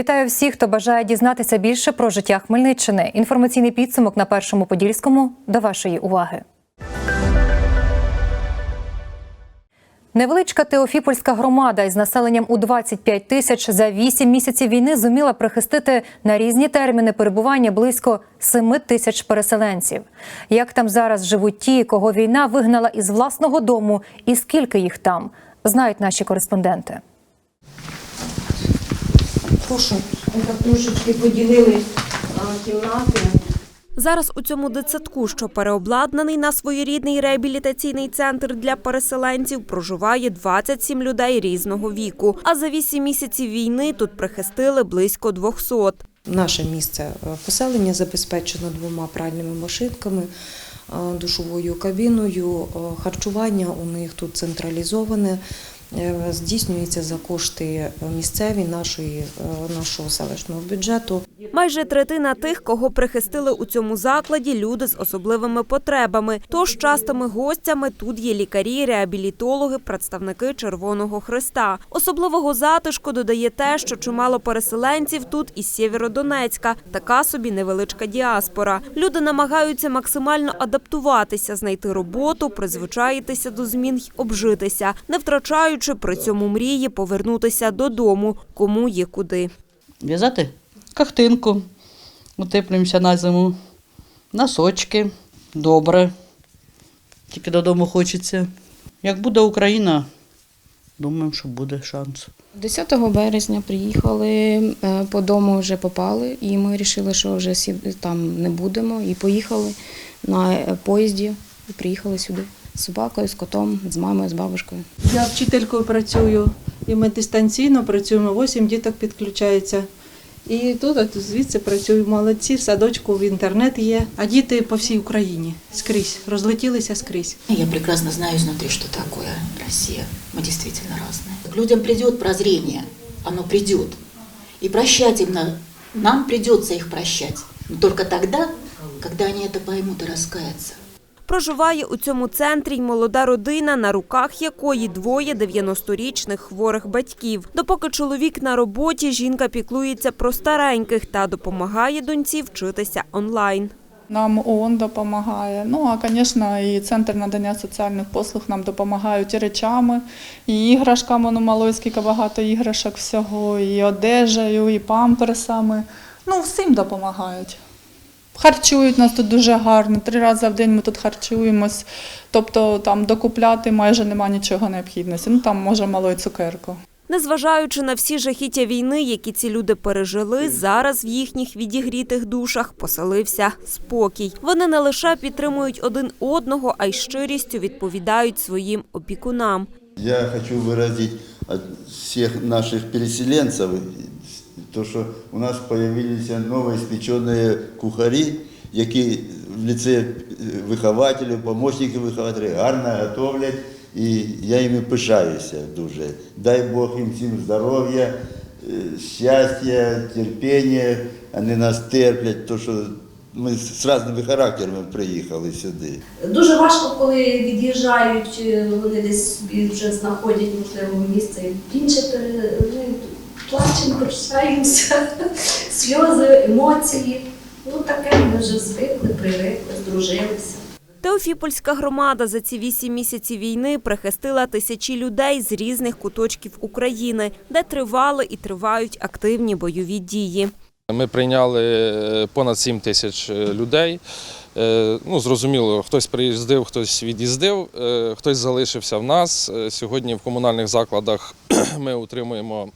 Вітаю всіх, хто бажає дізнатися більше про життя Хмельниччини. Інформаційний підсумок на першому подільському до вашої уваги. Невеличка Теофіпольська громада із населенням у 25 тисяч за 8 місяців війни зуміла прихистити на різні терміни перебування близько 7 тисяч переселенців. Як там зараз живуть ті, кого війна вигнала із власного дому, і скільки їх там, знають наші кореспонденти. Прошу, так трошечки поділили кімнати. Зараз у цьому дитсадку, що переобладнаний на своєрідний реабілітаційний центр для переселенців, проживає 27 людей різного віку. А за 8 місяців війни тут прихистили близько 200. Наше місце е, поселення забезпечено двома пральними машинками, е, душовою кабіною. Е, Харчування у них тут централізоване, здійснюється за кошти місцеві нашої, е, нашого селищного бюджету. Майже третина тих, кого прихистили у цьому закладі, люди з особливими потребами. Тож частими гостями тут є лікарі, реабілітологи, представники Червоного Христа. Особливого затишку додає те, що чимало переселенців тут із Сєвєродонецька. Така собі невеличка діаспора. Люди намагаються максимально адаптуватися, знайти роботу, призвичаїтися до змін й обжитися, не втрачаючи при цьому мрії повернутися додому, кому є куди. В'язати кахтинку, утеплюємося на зиму, носочки, добре. Тільки додому хочеться. Як буде Україна, думаємо, що буде шанс. 10 березня приїхали, е, по дому вже попали, і ми вирішили, що вже там не будемо. І поїхали на е, поїзді і приїхали сюди з собакою, з котом, з мамою, з бабушкою. Я вчителькою працюю, і ми дистанційно працюємо, 8 діток підключається. І тут от звідси працюю молодці, в садочку в інтернет є, а діти по всій Україні скрізь, розлетілися скрізь. Я прекрасно знаю изнутри, что такое Россия. Мы действительно разные. К людям придет прозрение, оно придет. И прощать им на- нам придется их прощать. Но только тогда, когда они это поймут и раскаятся. Проживає у цьому центрі й молода родина, на руках якої двоє 90-річних хворих батьків. Допоки чоловік на роботі, жінка піклується про стареньких та допомагає доньці вчитися онлайн. Нам ООН допомагає. Ну а звісно, і центр надання соціальних послуг нам допомагають і речами, і іграшками. Ну, малої скільки багато іграшок всього, і одежею, і памперсами. Ну, всім допомагають. Харчують нас тут дуже гарно. Три рази в день ми тут харчуємось. Тобто там докупляти майже нема нічого необхідності. Ну там може малої цукерку. Незважаючи на всі жахіття війни, які ці люди пережили, зараз в їхніх відігрітих душах поселився спокій. Вони не лише підтримують один одного, а й щирістю відповідають своїм опікунам. Я хочу выразить от всех наших переселенцев, то, что у нас появились новоиспеченные кухари, які в лице вихователів, помощників вихователів гарно готовлять, і я їми пишаюся дуже. Дай Бог їм всім здоров'я, е, щастя, терпіння, вони нас терплять, то що ми з різними характерами приїхали сюди. Дуже важко, коли від'їжджають, е, вони десь собі вже знаходять можливо місце інше плачемо, прощаємося, сльози, емоції. Ну таке ми вже звикли, привикли, здружилися. Теофіпольська громада за ці вісім місяців війни прихистила тисячі людей з різних куточків України, де тривали і тривають активні бойові дії. Ми прийняли е, понад 7 тисяч е, людей. Е, Ну, зрозуміло, хтось приїздив, хтось від'їздив, хтось залишився в нас. Сьогодні в комунальних закладах ми утримуємо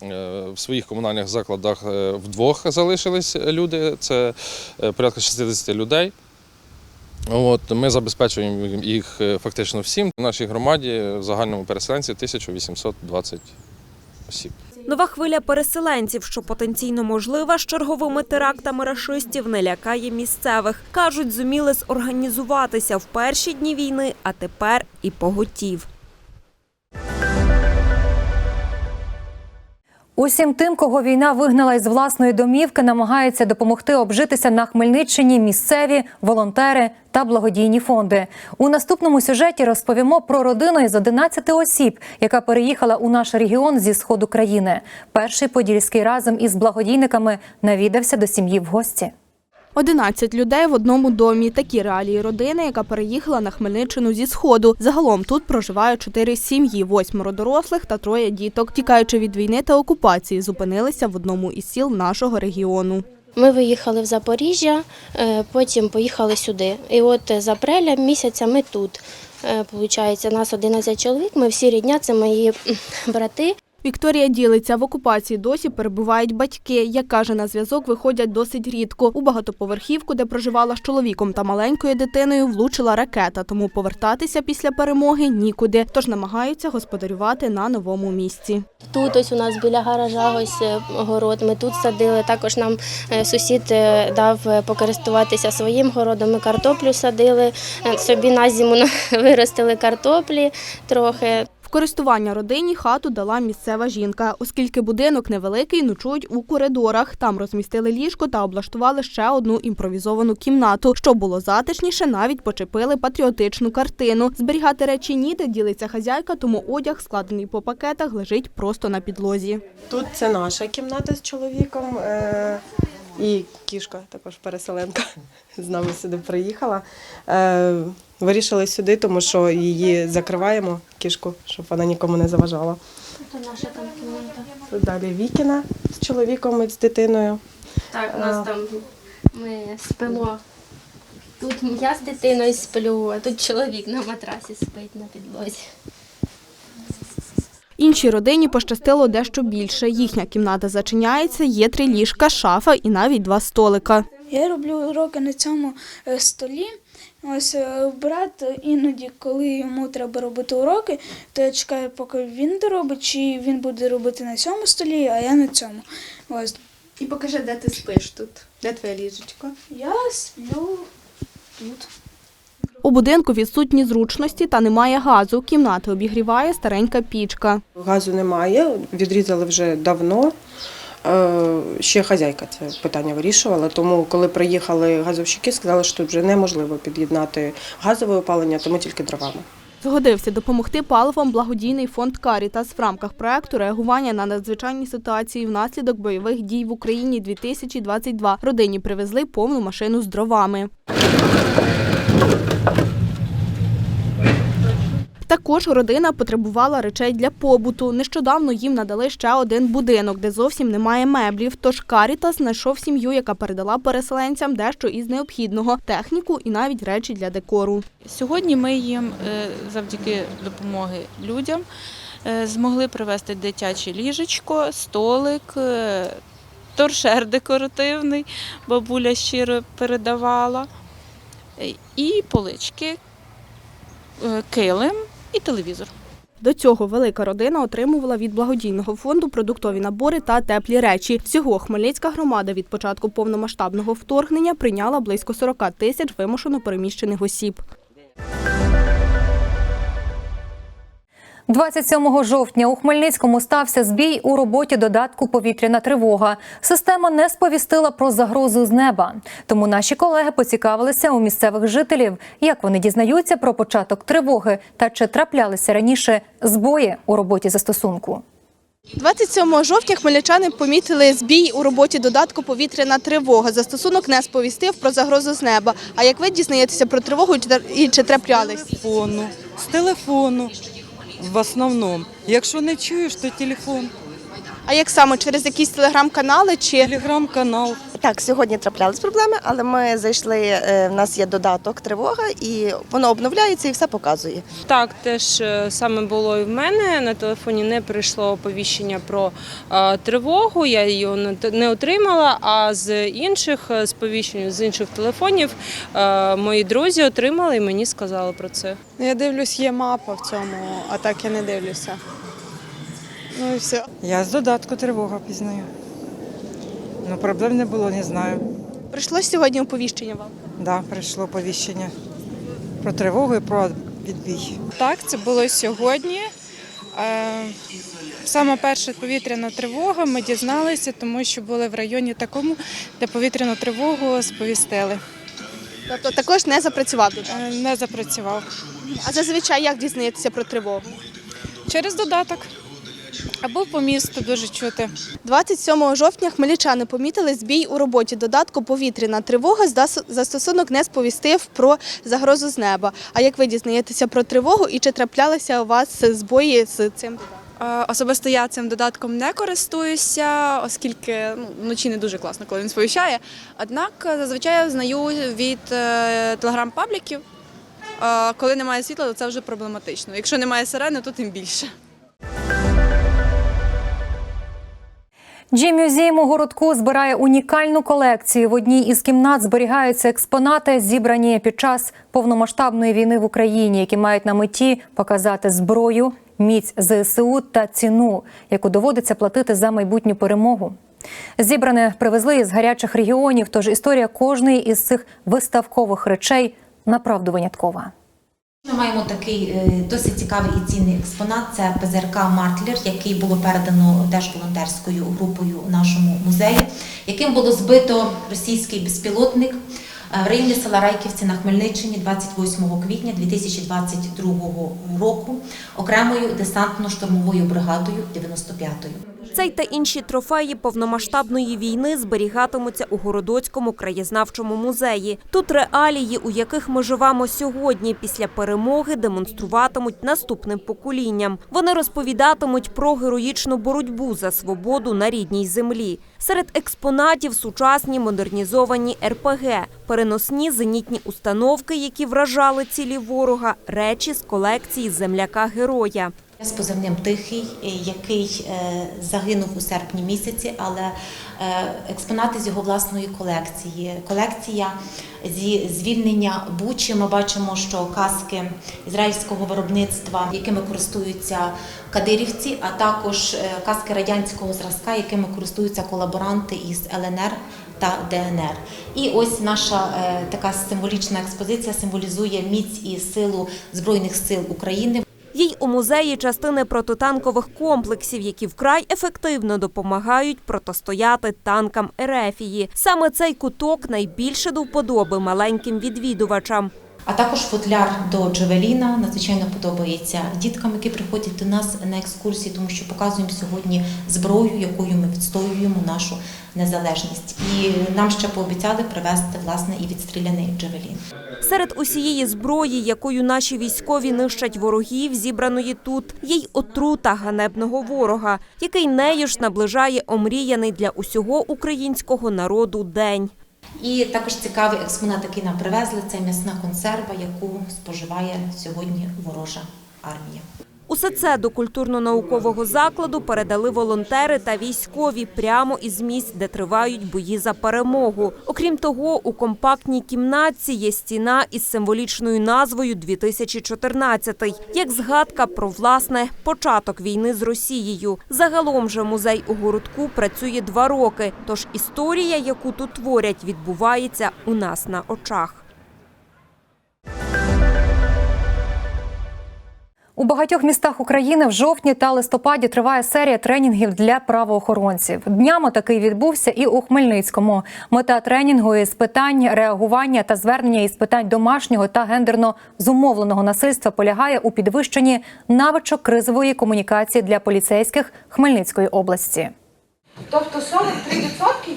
в своїх комунальних закладах е, вдвох залишились люди. Це е, порядка 60 людей. От, ми забезпечуємо їх е, фактично всім. В нашій громаді в загальному переселенці 1820 осіб. Нова хвиля переселенців, що потенційно можлива з черговими терактами рашистів, не лякає місцевих. Кажуть, зуміли зорганізуватися в перші дні війни, а тепер і поготів. Усім тим, кого війна вигнала із власної домівки, намагаються допомогти обжитися на Хмельниччині місцеві волонтери та благодійні фонди. У наступному сюжеті розповімо про родину із 11 осіб, яка переїхала у наш регіон зі сходу країни. Перший подільський разом із благодійниками навідався до сім'ї в гості. 11 людей в одному домі. Такі реалії родини, яка переїхала на Хмельниччину зі сходу. Загалом тут проживають чотири сім'ї, восьмеро дорослих та троє діток. Тікаючи від війни та окупації, зупинилися в одному із сіл нашого регіону. Ми виїхали в Запоріжжя, е, потім поїхали сюди. І от з апреля місяця ми тут. Е, Получається, нас 11 чоловік, ми всі рідня, це мої брати. Вікторія ділиться, в окупації досі перебувають батьки. Як каже, на зв'язок виходять досить рідко. У багатоповерхівку, де проживала з чоловіком та маленькою дитиною, влучила ракета, тому повертатися після перемоги нікуди. Тож намагаються господарювати на новому місці. Тут ось у нас біля гаража ось е, город, ми тут садили. Також нам е, сусід е, дав покористуватися своїм городом. Ми картоплю садили, собі на зиму виростили картоплі трохи. Користування родині хату дала місцева жінка, оскільки будинок невеликий, ночують у коридорах. Там розмістили ліжко та облаштували ще одну імпровізовану кімнату. Щоб було затишніше, навіть почепили патріотичну картину. Зберігати речі ніде ділиться хазяйка, тому одяг, складений по пакетах, лежить просто на підлозі. Тут це наша кімната з чоловіком е, і кішка, також переселенка, з нами сюди приїхала. Е, вирішили сюди, тому що її закриваємо, кішку, щоб вона нікому не заважала. Це наша там кімната. Тут далі Вікіна з чоловіком і з дитиною. Так, у нас там ми спимо. Тут я з дитиною сплю, а тут чоловік на матрасі спить на підлозі. Іншій родині пощастило дещо більше. Їхня кімната зачиняється, є три ліжка, шафа і навіть два столика. Я роблю уроки на цьому е, столі. Ось е, брат іноді, коли йому треба робити уроки, то я чекаю, поки він доробить, чи він буде робити на цьому столі, а я на цьому. Ось І покажи, де ти спиш тут. Де твоє ліжечко? я сплю тут. У будинку відсутні зручності та немає газу. Кімнати обігріває старенька пічка. Газу немає, відрізали вже давно. Е, Ще хазяйка це питання вирішувала, тому коли приїхали газовщики, сказали, що тут вже неможливо під'єднати газове опалення, тому тільки дровами. Згодився допомогти паливом благодійний фонд Карітас в рамках проекту реагування на надзвичайні ситуації внаслідок бойових дій в Україні 2022. Родині привезли повну машину з дровами. Також родина потребувала речей для побуту. Нещодавно їм надали ще один будинок, де зовсім немає меблів. Тож Карітас знайшов сім'ю, яка передала переселенцям дещо із необхідного техніку і навіть речі для декору. Сьогодні ми їм е, завдяки допомоги людям е, змогли привезти дитяче ліжечко, столик, е, торшер декоративний, бабуля щиро передавала, і полички, килим і телевізор. До цього велика родина отримувала від благодійного фонду продуктові набори та теплі речі. Всього Хмельницька громада від початку повномасштабного вторгнення прийняла близько 40 тисяч вимушено переміщених осіб. 27 жовтня у Хмельницькому стався збій у роботі додатку повітряна тривога. Система не сповістила про загрозу з неба. Тому наші колеги поцікавилися у місцевих жителів, як вони дізнаються про початок тривоги та чи траплялися раніше збої у роботі застосунку. 27 жовтня хмельничани помітили збій у роботі додатку повітряна тривога. Застосунок не сповістив про загрозу з неба. А як ви дізнаєтеся про тривогу і чи траплялись? телефону, з телефону в основному. Якщо не чуєш, то телефон. А як саме через якісь телеграм-канали чи телеграм-канал? Так, сьогодні траплялись проблеми, але ми зайшли. е, В нас є додаток тривога, і воно обновляється і все показує. Так, теж е, саме було і в мене. На телефоні не прийшло оповіщення про е, тривогу. Я його не отримала. А з інших сповіщень, з інших телефонів е, мої друзі отримали і мені сказали про це. Я дивлюсь, є мапа в цьому, а так я не дивлюся. Ну і все. Я з додатку тривога пізнаю. Ну, проблем не було, не знаю. прийшло сьогодні оповіщення вам? Да, прийшло повіщення про тривогу і про відбій. Так, це було сьогодні. Е, Саме перша повітряна тривога ми дізналися, тому що були в районі такому, де повітряну тривогу сповістили. Тобто також не запрацював тут? Е, Не запрацював. А зазвичай як дізнаєтеся про тривогу? Через додаток. Або по місту дуже чути. 27 жовтня хмельничани помітили збій у роботі додатку повітряна тривога. Здас- Застосунок не сповістив про загрозу з неба. А як ви дізнаєтеся про тривогу і чи траплялися у вас збої з цим? Е, Особисто я цим додатком не користуюся, оскільки ну, вночі не дуже класно, коли він сповіщає. Однак е, зазвичай я знаю від е, телеграм-пабліків. Е, Коли немає світла, то це вже проблематично. Якщо немає сирени, то тим більше. Джі-мюзеєм у городку збирає унікальну колекцію. В одній із кімнат зберігаються експонати, зібрані під час повномасштабної війни в Україні, які мають на меті показати зброю, міць ЗСУ та ціну, яку доводиться платити за майбутню перемогу. Зібране привезли із гарячих регіонів, тож історія кожної із цих виставкових речей направду виняткова. Ми маємо такий е, досить цікавий і цінний експонат. Це ПЗРК Мартлер, який було передано теж волонтерською групою нашому музею, яким було збито російський безпілотник е, в районі села Райківці на Хмельниччині 28 квітня 2022 року окремою десантно-штурмовою бригадою 95-ї. Цей та інші трофеї повномасштабної війни зберігатимуться у Городоцькому краєзнавчому музеї. Тут реалії, у яких ми живемо сьогодні, після перемоги демонструватимуть наступним поколінням. Вони розповідатимуть про героїчну боротьбу за свободу на рідній землі. Серед експонатів сучасні модернізовані РПГ, переносні зенітні установки, які вражали цілі ворога, речі з колекції земляка-героя. З позивним Тихий, е, який е, загинув у серпні місяці, але е, експонати з його власної колекції. Колекція зі звільнення Бучі. Ми бачимо, що каски ізраїльського виробництва, якими користуються кадирівці, а також каски радянського зразка, якими користуються колаборанти із ЛНР та ДНР. І ось наша така символічна експозиція символізує міць і силу збройних сил України. Є й у музеї частини протитанкових комплексів, які вкрай ефективно допомагають протистояти танкам Ерефії. Саме цей куток найбільше до вподоби маленьким відвідувачам. А також футляр до Джавеліна надзвичайно подобається діткам, які приходять до нас на екскурсії, тому що показуємо сьогодні зброю, якою ми відстоюємо нашу незалежність. І нам ще пообіцяли привезти власне і відстріляний Джавелін. Серед усієї зброї, якою наші військові нищать ворогів, зібраної тут, є й отрута ганебного ворога, який нею ж наближає омріяний для усього українського народу день. І також цікавий експонат, який нам привезли, це м'ясна консерва, яку споживає сьогодні ворожа армія. Усе це до культурно-наукового закладу передали волонтери та військові прямо із місць, де тривають бої за перемогу. Окрім того, у компактній кімнатці є стіна із символічною назвою «2014», як згадка про власне початок війни з Росією. Загалом же музей у городку працює два роки. Тож історія, яку тут творять, відбувається у нас на очах. У багатьох містах України в жовтні та листопаді триває серія тренінгів для правоохоронців. Днями такий відбувся і у Хмельницькому. Мета тренінгу із питань реагування та звернення із питань домашнього та гендерно зумовленого насильства полягає у підвищенні навичок кризової комунікації для поліцейських Хмельницької області. Тобто 43%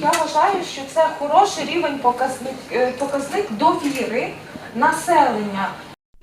я вважаю, що це хороший рівень показник, е, показник довіри населення.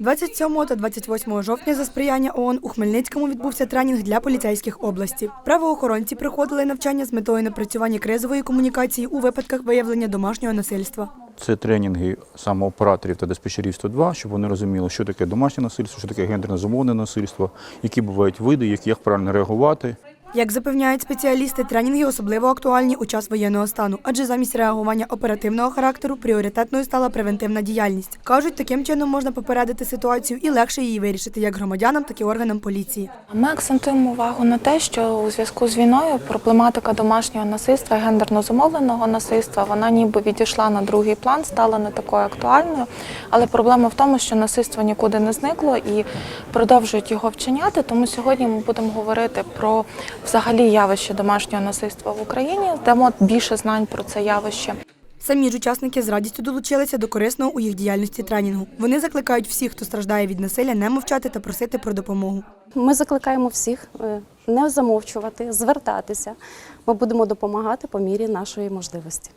27 та 28 жовтня за сприяння ООН у Хмельницькому відбувся тренінг для поліцейських області. Правоохоронці проходили навчання з метою напрацювання кризової комунікації у випадках виявлення домашнього насильства. Це тренінги саме операторів та диспетчерів 102, щоб вони розуміли, що таке домашнє насильство, що таке гендерно зумовне насильство, які бувають види, як правильно реагувати. Як запевняють спеціалісти, тренінги особливо актуальні у час воєнного стану, адже замість реагування оперативного характеру пріоритетною стала превентивна діяльність. Кажуть, таким чином можна попередити ситуацію і легше її вирішити як громадянам, так і органам поліції. Ми акцентуємо увагу на те, що у зв'язку з війною проблематика домашнього насильства, гендерно зумовленого насильства, вона ніби відійшла на другий план, стала не такою актуальною. Але проблема в тому, що насильство нікуди не зникло і продовжують його вчиняти. Тому сьогодні ми будемо говорити про взагалі явище домашнього насильства в Україні, дамо більше знань про це явище. Самі ж учасники з радістю долучилися до корисного у їх діяльності тренінгу. Вони закликають всіх, хто страждає від насилля, не мовчати та просити про допомогу. Ми закликаємо всіх е, не замовчувати, звертатися. Ми будемо допомагати по мірі нашої можливості.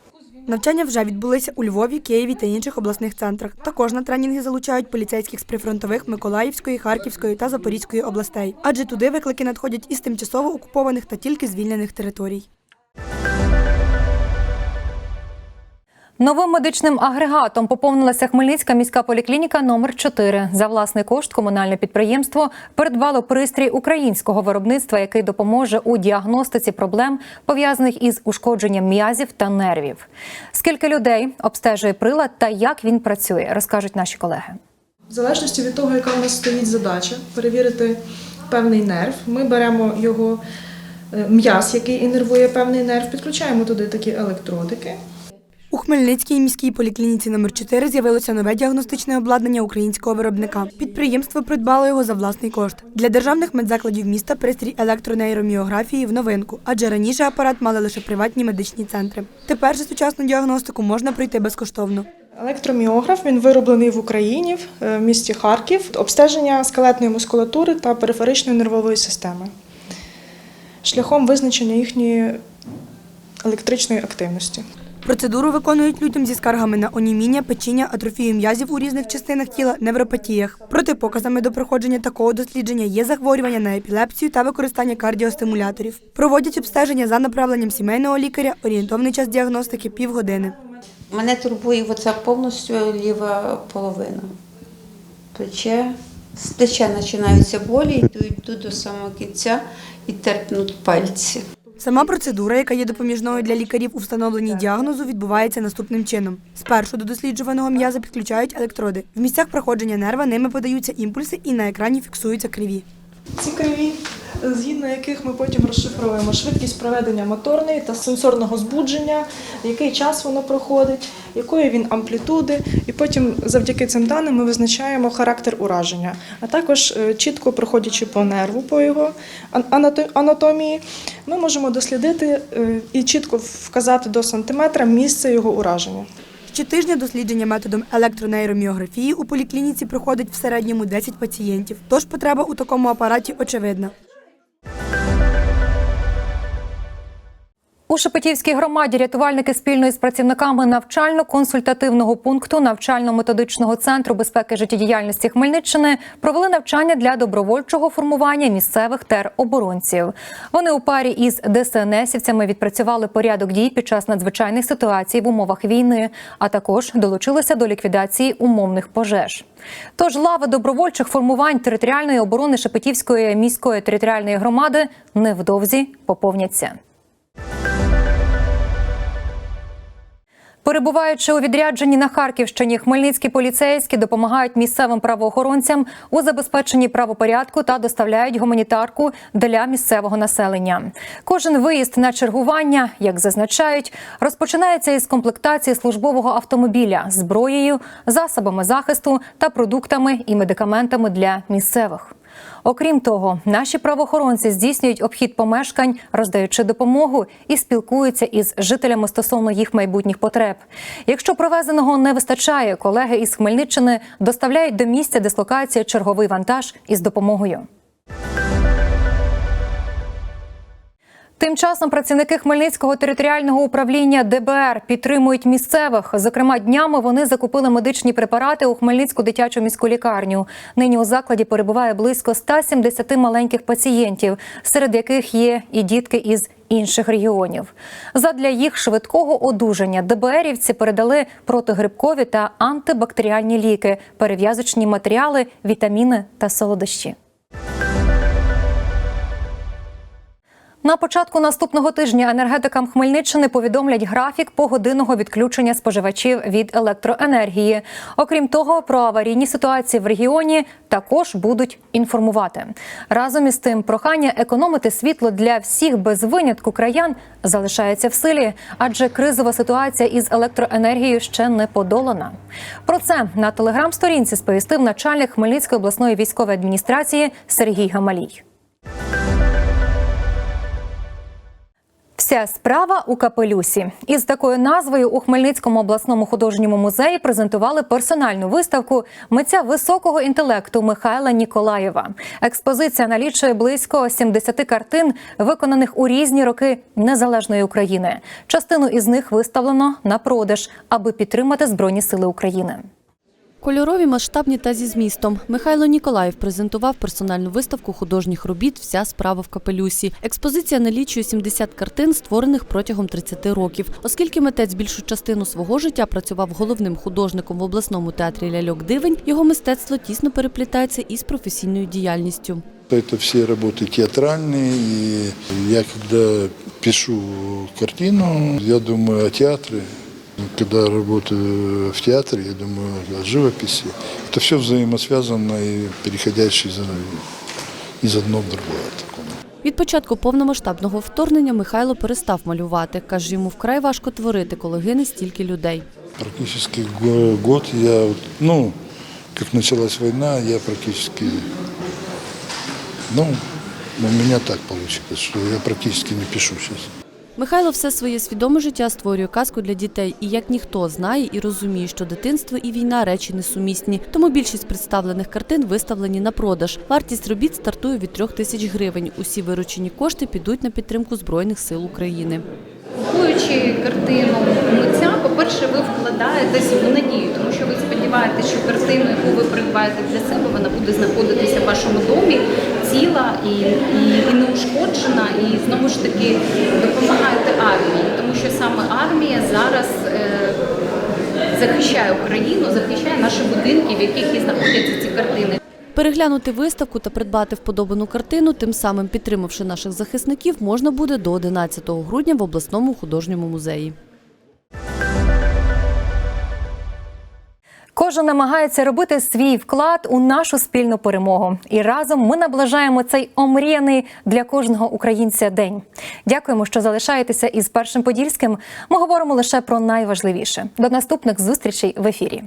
Навчання вже відбулися у Львові, Києві та інших обласних центрах. Також на тренінги залучають поліцейських з прифронтових Миколаївської, Харківської та Запорізької областей, адже туди виклики надходять із тимчасово окупованих та тільки звільнених територій. Новим медичним агрегатом поповнилася Хмельницька міська поліклініка номер 4 За власний кошт комунальне підприємство придбало пристрій українського виробництва, який допоможе у діагностиці проблем, пов'язаних із ушкодженням м'язів та нервів. Скільки людей обстежує прилад та як він працює, розкажуть наші колеги. В залежності від того, яка в нас стоїть задача перевірити певний нерв, ми беремо його е, м'яз, який інервує певний нерв, підключаємо туди такі електродики. У Хмельницькій міській поліклініці номер 4 з'явилося нове діагностичне обладнання українського виробника. Підприємство придбало його за власний кошт. Для державних медзакладів міста пристрій електронейроміографії в новинку, адже раніше апарат мали лише приватні медичні центри. Тепер же сучасну діагностику можна пройти безкоштовно. Електроміограф він вироблений в Україні в місті Харків. Обстеження скелетної мускулатури та периферичної нервової системи шляхом визначення їхньої електричної активності. Процедуру виконують людям зі скаргами на оніміння, печіння, атрофію м'язів у різних частинах тіла, невропатіях. Протипоказами до проходження такого дослідження є захворювання на епілепсію та використання кардіостимуляторів. Проводять обстеження за направленням сімейного лікаря. Орієнтовний час діагностики півгодини. Мене турбує оця повністю ліва половина. Плече, з плеча починаються болі, йдуть до самого кінця і терпнуть пальці. Сама процедура, яка є допоміжною для лікарів у встановленні діагнозу, відбувається наступним чином. Спершу до досліджуваного м'яза підключають електроди. В місцях проходження нерва ними подаються імпульси і на екрані фіксуються криві. Ці криві, згідно яких ми потім розшифровуємо швидкість проведення моторної та сенсорного збудження, який час воно проходить, якої він амплітуди, і потім завдяки цим даним ми визначаємо характер ураження. А також е, чітко проходячи по нерву, по його ан- анатомії, ми можемо дослідити е, і чітко вказати до сантиметра місце його ураження. Щотижня дослідження методом електронейроміографії у поліклініці проходить в середньому 10 пацієнтів. Тож потреба у такому апараті очевидна. У Шепетівській громаді рятувальники спільно із працівниками навчально-консультативного пункту навчально-методичного центру безпеки життєдіяльності Хмельниччини провели навчання для добровольчого формування місцевих тероборонців. Вони у парі із ДСНСівцями відпрацювали порядок дій під час надзвичайних ситуацій в умовах війни, а також долучилися до ліквідації умовних пожеж. Тож лави добровольчих формувань територіальної оборони Шепетівської міської територіальної громади невдовзі поповняться. Перебуваючи у відрядженні на Харківщині, хмельницькі поліцейські допомагають місцевим правоохоронцям у забезпеченні правопорядку та доставляють гуманітарку для місцевого населення. Кожен виїзд на чергування, як зазначають, розпочинається із комплектації службового автомобіля, зброєю, засобами захисту та продуктами і медикаментами для місцевих. Окрім того, наші правоохоронці здійснюють обхід помешкань, роздаючи допомогу і спілкуються із жителями стосовно їх майбутніх потреб. Якщо привезеного не вистачає, колеги із Хмельниччини доставляють до місця дислокації черговий вантаж із допомогою. Тим часом працівники Хмельницького територіального управління ДБР підтримують місцевих. Зокрема, днями вони закупили медичні препарати у Хмельницьку дитячу міську лікарню. Нині у закладі перебуває близько 170 маленьких пацієнтів, серед яких є і дітки із інших регіонів. Задля їх швидкого одужання ДБРівці передали протигрибкові та антибактеріальні ліки, перев'язочні матеріали, вітаміни та солодощі. На початку наступного тижня енергетикам Хмельниччини повідомлять графік погодинного відключення споживачів від електроенергії. Окрім того, про аварійні ситуації в регіоні також будуть інформувати. Разом із тим, прохання економити світло для всіх без винятку краян залишається в силі, адже кризова ситуація із електроенергією ще не подолана. Про це на телеграм-сторінці сповістив начальник Хмельницької обласної військової адміністрації Сергій Гамалій. Вся справа у капелюсі. Із такою назвою у Хмельницькому обласному художньому музеї презентували персональну виставку митця високого інтелекту Михайла Ніколаєва. Експозиція налічує близько 70 картин, виконаних у різні роки незалежної України. Частину із них виставлено на продаж, аби підтримати Збройні Сили України. Кольорові, масштабні та зі змістом. Михайло Ніколаєв презентував персональну виставку художніх робіт Вся справа в капелюсі. Експозиція налічує 70 картин, створених протягом 30 років. Оскільки митець більшу частину свого життя працював головним художником в обласному театрі Ляльок Дивень, його мистецтво тісно переплітається із професійною діяльністю. Это все работы театральные, и я когда пишу картину, я думаю о театре. Когда я работаю в театре, я думаю о живописи. Это все взаимосвязано и переходящее из, одного в другое. Від початку повномасштабного вторгнення Михайло перестав малювати. Каже, йому вкрай важко творити, коли гине стільки людей. Практически год я, ну, как началась война, я практически, ну, у меня так получилось, что я практически не пишу сейчас. Михайло все своє свідоме життя створює казку для дітей і як ніхто знає і розуміє, що дитинство і війна речі несумісні. Тому більшість представлених картин виставлені на продаж. Вартість робіт стартує від трьох тисяч гривень. Усі виручені кошти підуть на підтримку Збройних сил України. Купуючи картину митця, по-перше, ви вкладаєтесь в надію, тому що ви сподіваєтесь, що картину, яку ви придбаєте для себе, вона буде знаходитися в вашому домі ціла і, і, і неушкоджена, і знову ж таки допомагаєте армії, тому що саме армія зараз е, захищає Україну, захищає наші будинки, в яких і знаходяться ці картини. Переглянути виставку та придбати вподобану картину, тим самим підтримавши наших захисників, можна буде до 11 грудня в обласному художньому музеї. Кожен намагається робити свій вклад у нашу спільну перемогу. І разом ми наближаємо цей омріяний для кожного українця день. Дякуємо, що залишаєтеся із першим подільським. Ми говоримо лише про найважливіше. До наступних зустрічей в ефірі.